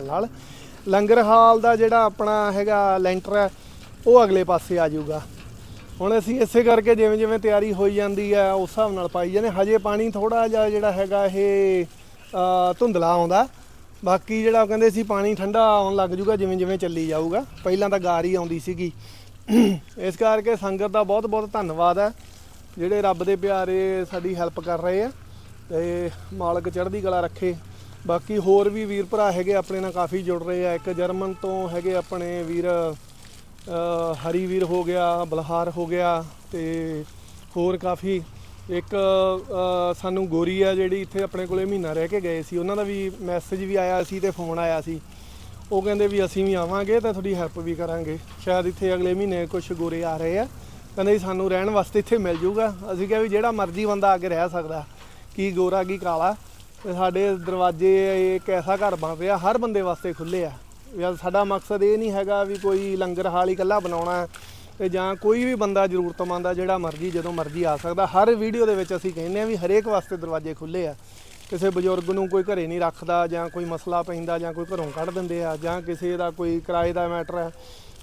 ਨਾਲ। ਲੰਗਰ ਹਾਲ ਦਾ ਜਿਹੜਾ ਆਪਣਾ ਹੈਗਾ ਲੈਂਟਰ ਹੈ, ਉਹ ਅਗਲੇ ਪਾਸੇ ਆ ਜਾਊਗਾ। ਹੁਣ ਅਸੀਂ ਇਸੇ ਕਰਕੇ ਜਿਵੇਂ ਜਿਵੇਂ ਤਿਆਰੀ ਹੋਈ ਜਾਂਦੀ ਹੈ, ਉਸ ਹਿਸਾਬ ਨਾਲ ਪਾਈ ਜਾਂਦੇ ਹਜੇ ਪਾਣੀ ਥੋੜਾ ਜਿਹਾ ਜਿਹੜਾ ਹੈਗਾ ਇਹ ਧੁੰਦਲਾ ਆਉਂਦਾ। ਬਾਕੀ ਜਿਹੜਾ ਕਹਿੰਦੇ ਸੀ ਪਾਣੀ ਠੰਡਾ ਆਉਣ ਲੱਗ ਜੂਗਾ ਜਿਵੇਂ ਜਿਵੇਂ ਚੱਲੀ ਜਾਊਗਾ। ਪਹਿਲਾਂ ਤਾਂ ਗਾਰ ਹੀ ਆਉਂਦੀ ਸੀਗੀ। ਇਸ ਕਰਕੇ ਸੰਗਤ ਦਾ ਬਹੁਤ ਬਹੁਤ ਧੰਨਵਾਦ ਹੈ। ਜਿਹੜੇ ਰੱਬ ਦੇ ਪਿਆਰੇ ਸਾਡੀ ਹੈਲਪ ਕਰ ਰਹੇ ਆ, ਤੇ ਮਾਲਕ ਚੜ੍ਹਦੀ ਕਲਾ ਰੱਖੇ। ਬਾਕੀ ਹੋਰ ਵੀ ਵੀਰ ਭਰਾ ਹੈਗੇ ਆਪਣੇ ਨਾਲ ਕਾਫੀ ਜੁੜ ਰਹੇ ਆ। ਇੱਕ ਜਰਮਨ ਤੋਂ ਹੈਗੇ ਆਪਣੇ ਵੀਰ ਹਰੀ ਵੀਰ ਹੋ ਗਿਆ, ਬਲਹਾਰ ਹੋ ਗਿਆ ਤੇ ਹੋਰ ਕਾਫੀ। ਇੱਕ ਸਾਨੂੰ ਗੋਰੀ ਆ ਜਿਹੜੀ ਇੱਥੇ ਆਪਣੇ ਕੋਲੇ ਮਹੀਨਾ ਰਹਿ ਕੇ ਗਏ ਸੀ। ਉਹਨਾਂ ਦਾ ਵੀ ਮੈਸੇਜ ਵੀ ਆਇਆ ਸੀ ਤੇ ਫੋਨ ਆਇਆ ਸੀ। ਉਹ ਕਹਿੰਦੇ ਵੀ ਅਸੀਂ ਵੀ ਆਵਾਂਗੇ ਤਾਂ ਤੁਹਾਡੀ ਹੈਲਪ ਵੀ ਕਰਾਂਗੇ। ਸ਼ਾਇਦ ਇੱਥੇ ਅਗਲੇ ਮਹੀਨੇ ਕੁਝ ਗੋਰੇ ਆ ਰਹੇ ਆ। ਕਹਿੰਦੇ ਜੀ ਸਾਨੂੰ ਰਹਿਣ ਵਾਸਤੇ ਇੱਥੇ ਮਿਲ ਜਾਊਗਾ ਅਸੀਂ ਕਿਹਾ ਵੀ ਜਿਹੜਾ ਮਰਜ਼ੀ ਬੰਦਾ ਆ ਕੇ ਰਹਿ ਸਕਦਾ। ਕੀ ਗੋਰਾ, ਕੀ ਕਾਲਾ। ਤੇ ਸਾਡੇ ਦਰਵਾਜ਼ੇ ਇੱਕ ਐਸਾ ਘਰ ਬਣ ਰਿਹਾ ਹਰ ਬੰਦੇ ਵਾਸਤੇ ਖੁੱਲੇ ਆ। ਯਾਰ ਸਾਡਾ ਮਕਸਦ ਇਹ ਨਹੀਂ ਹੈਗਾ ਵੀ ਕੋਈ ਲੰਗਰ ਹਾਲ ਹੀ ਇਕੱਲਾ ਬਣਾਉਣਾ ਹੈ ਤੇ ਜਾਂ ਕੋਈ ਵੀ ਬੰਦਾ ਜ਼ਰੂਰਤਮੰਦ ਆ, ਜਿਹੜਾ ਮਰਜ਼ੀ, ਜਦੋਂ ਮਰਜ਼ੀ ਆ ਸਕਦਾ। ਹਰ ਵੀਡੀਓ ਦੇ ਵਿੱਚ ਅਸੀਂ ਕਹਿੰਦੇ ਆ ਵੀ ਹਰੇਕ ਵਾਸਤੇ ਦਰਵਾਜ਼ੇ ਖੁੱਲੇ ਆ। ਕਿਸੇ ਬਜ਼ੁਰਗ ਨੂੰ ਕੋਈ ਘਰੇ ਨਹੀਂ ਰੱਖਦਾ, ਜਾਂ ਕੋਈ ਮਸਲਾ ਪੈਂਦਾ, ਜਾਂ ਕੋਈ ਘਰੋਂ ਕੱਢ ਦਿੰਦੇ ਆ, ਜਾਂ ਕਿਸੇ ਦਾ ਕੋਈ ਕਿਰਾਏ ਦਾ ਮੈਟਰ ਹੈ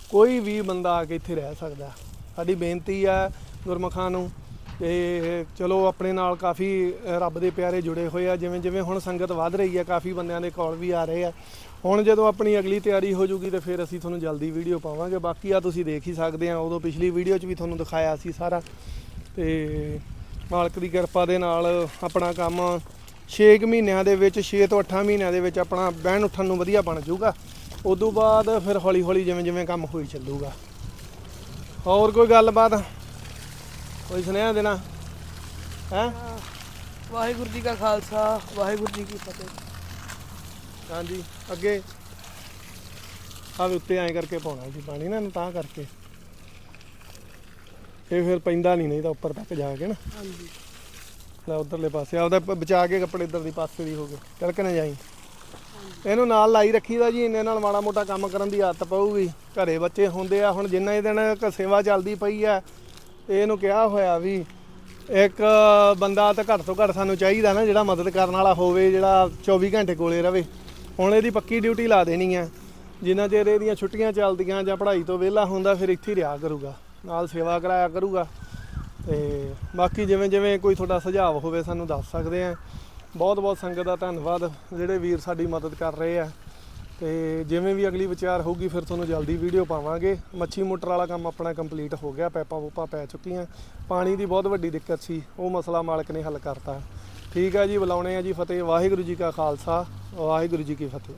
ਕੋਈ ਵੀ ਬੰਦਾ ਆ ਕੇ ਇੱਥੇ ਰਹਿ ਸਕਦਾ। ਸਾਡੀ ਬੇਨਤੀ ਆ ਗੁਰਮਖਾਂ ਨੂੰ ਤੇ ਚਲੋ ਆਪਣੇ ਨਾਲ ਕਾਫੀ ਰੱਬ ਦੇ ਪਿਆਰੇ ਜੁੜੇ ਹੋਏ ਆ। ਜਿਵੇਂ ਜਿਵੇਂ ਹੁਣ ਸੰਗਤ ਵੱਧ ਰਹੀ ਆ, ਕਾਫੀ ਬੰਦਿਆਂ ਦੇ ਕਾਲ ਵੀ ਆ ਰਹੇ ਆ। ਹੁਣ ਜਦੋਂ ਆਪਣੀ ਅਗਲੀ ਤਿਆਰੀ ਹੋ ਜੂਗੀ ਤੇ ਫਿਰ ਅਸੀਂ ਤੁਹਾਨੂੰ ਜਲਦੀ ਵੀਡੀਓ ਪਾਵਾਂਗੇ। ਬਾਕੀ ਆ ਤੁਸੀਂ ਦੇਖ ਹੀ ਸਕਦੇ ਆ, ਉਦੋਂ ਪਿਛਲੀ ਵੀਡੀਓ 'ਚ ਵੀ ਤੁਹਾਨੂੰ ਦਿਖਾਇਆ ਸੀ ਸਾਰਾ। ਤੇ ਮਾਲਕ ਦੀ ਕਿਰਪਾ ਦੇ ਨਾਲ ਆਪਣਾ ਕੰਮ 6 ਮਹੀਨਿਆਂ ਦੇ ਵਿੱਚ 6 ਤੋਂ 8 ਮਹੀਨਿਆਂ ਦੇ ਵਿੱਚ ਆਪਣਾ ਬਹਿਣ ਉੱਠਣ ਨੂੰ ਵਧੀਆ ਬਣ ਜਾਊਗਾ ਉਦੋਂ ਬਾਅਦ ਫਿਰ ਹੌਲੀ ਹੌਲੀ ਜਿਵੇਂ ਜਿਵੇਂ ਕੰਮ ਹੋਈ ਚੱਲੂਗਾ। ਹੋਰ ਕੋਈ ਗੱਲਬਾਤ? ਕੋਈ ਸੁਨੇਹਾ ਦੇਣਾ? ਹੈ? ਵਾਹਿਗੁਰੂ ਜੀ ਕਾ ਖਾਲਸਾ ਵਾਹਿਗੁਰੂ ਜੀ ਕੀ ਫਤਿਹ। ਹਾਂਜੀ ਅੱਗੇ। ਆ ਵੀ ਉੱਤੇ ਐਂ ਕਰਕੇ ਪਾਉਣਾ ਸੀ ਪਾਣੀ ਨਾ ਇਹਨੂੰ ਤਾਂ ਕਰਕੇ। ਇਹ ਫਿਰ ਪੈਂਦਾ ਨਹੀਂ ਨਹੀਂ ਤਾਂ ਉੱਪਰ ਤੱਕ ਜਾ ਕੇ ਨਾ। ਹਾਂਜੀ। ਲੈ ਉਧਰਲੇ ਪਾਸੇ ਆਪਦਾ ਪ- ਬਚਾ ਕੇ ਕੱਪੜੇ ਇੱਧਰ ਦੀ ਪਾਸੇ ਦੀ ਹੋ ਗਏ। ਤਿਲਕ ਨਾ ਜਾਈ। ਇਹਨੂੰ ਨਾਲ ਲਾਈ ਰੱਖੀਦਾ ਜੀ ਇੰਨੇ ਨਾਲ ਮਾੜਾ ਮੋਟਾ ਕੰਮ ਕਰਨ ਦੀ ਆਦਤ ਪਊਗੀ। ਘਰੇ ਬੱਚੇ ਹੁੰਦੇ ਆ ਹੁਣ ਜਿੰਨਾ ਹੀ ਦਿਨ ਕ ਸੇਵਾ ਚੱਲਦੀ ਪਈ ਆ ਇਹਨੂੰ ਕਿਹਾ ਹੋਇਆ ਵੀ ਇੱਕ ਬੰਦਾ ਤਾਂ ਘੱਟ ਤੋਂ ਘੱਟ ਸਾਨੂੰ ਚਾਹੀਦਾ ਨਾ ਜਿਹੜਾ ਮਦਦ ਕਰਨ ਵਾਲਾ ਹੋਵੇ, ਜਿਹੜਾ 24 ਘੰਟੇ ਕੋਲੇ ਰਵੇ। ਹੁਣ ਇਹਦੀ ਪੱਕੀ ਡਿਊਟੀ ਲਾ ਦੇਣੀ ਆ। ਜਿੰਨਾ ਚਿਰ ਇਹਦੀਆਂ ਛੁੱਟੀਆਂ ਚੱਲਦੀਆਂ ਜਾਂ ਪੜ੍ਹਾਈ ਤੋਂ ਵਿਹਲਾ ਹੁੰਦਾ, ਫਿਰ ਇੱਥੇ ਹੀ ਰਿਹਾ ਕਰੂਗਾ। ਨਾਲ ਸੇਵਾ ਕਰਾਇਆ ਕਰੂਗਾ। ਤੇ ਬਾਕੀ ਜਿਵੇਂ ਜਿਵੇਂ ਕੋਈ ਤੁਹਾਡਾ ਸੁਝਾਅ ਹੋਵੇ, ਸਾਨੂੰ ਦੱਸ ਸਕਦੇ ਆ। ਬਹੁਤ ਬਹੁਤ ਸੰਗਤ ਦਾ ਧੰਨਵਾਦ। ਜਿਹੜੇ ਵੀਰ ਸਾਡੀ ਮਦਦ ਕਰ ਰਹੇ ਆ। ਤੇ ਜਿਵੇਂ ਵੀ ਅਗਲੀ ਵਿਚਾਰ ਹੋਊਗੀ, ਫਿਰ ਤੁਹਾਨੂੰ ਜਲਦੀ ਵੀਡੀਓ ਪਾਵਾਂਗੇ। ਮੱਛੀ ਮੋਟਰ ਵਾਲਾ ਕੰਮ ਆਪਣਾ ਕੰਪਲੀਟ ਹੋ ਗਿਆ, ਪੈਪਾਂ ਪੂਪਾਂ ਪੈ ਚੁੱਕੀਆਂ। ਪਾਣੀ ਦੀ ਬਹੁਤ ਵੱਡੀ ਦਿੱਕਤ ਸੀ, ਉਹ ਮਸਲਾ ਮਾਲਕ ਨੇ ਹੱਲ ਕਰਤਾ। ਠੀਕ ਹੈ ਜੀ, ਬੁਲਾਉਣੇ ਆ ਜੀ ਫਤਿਹ, ਵਾਹਿਗੁਰੂ ਜੀ ਕਾ ਖਾਲਸਾ, ਵਾਹਿਗੁਰੂ ਜੀ ਕੀ ਫਤਿਹ।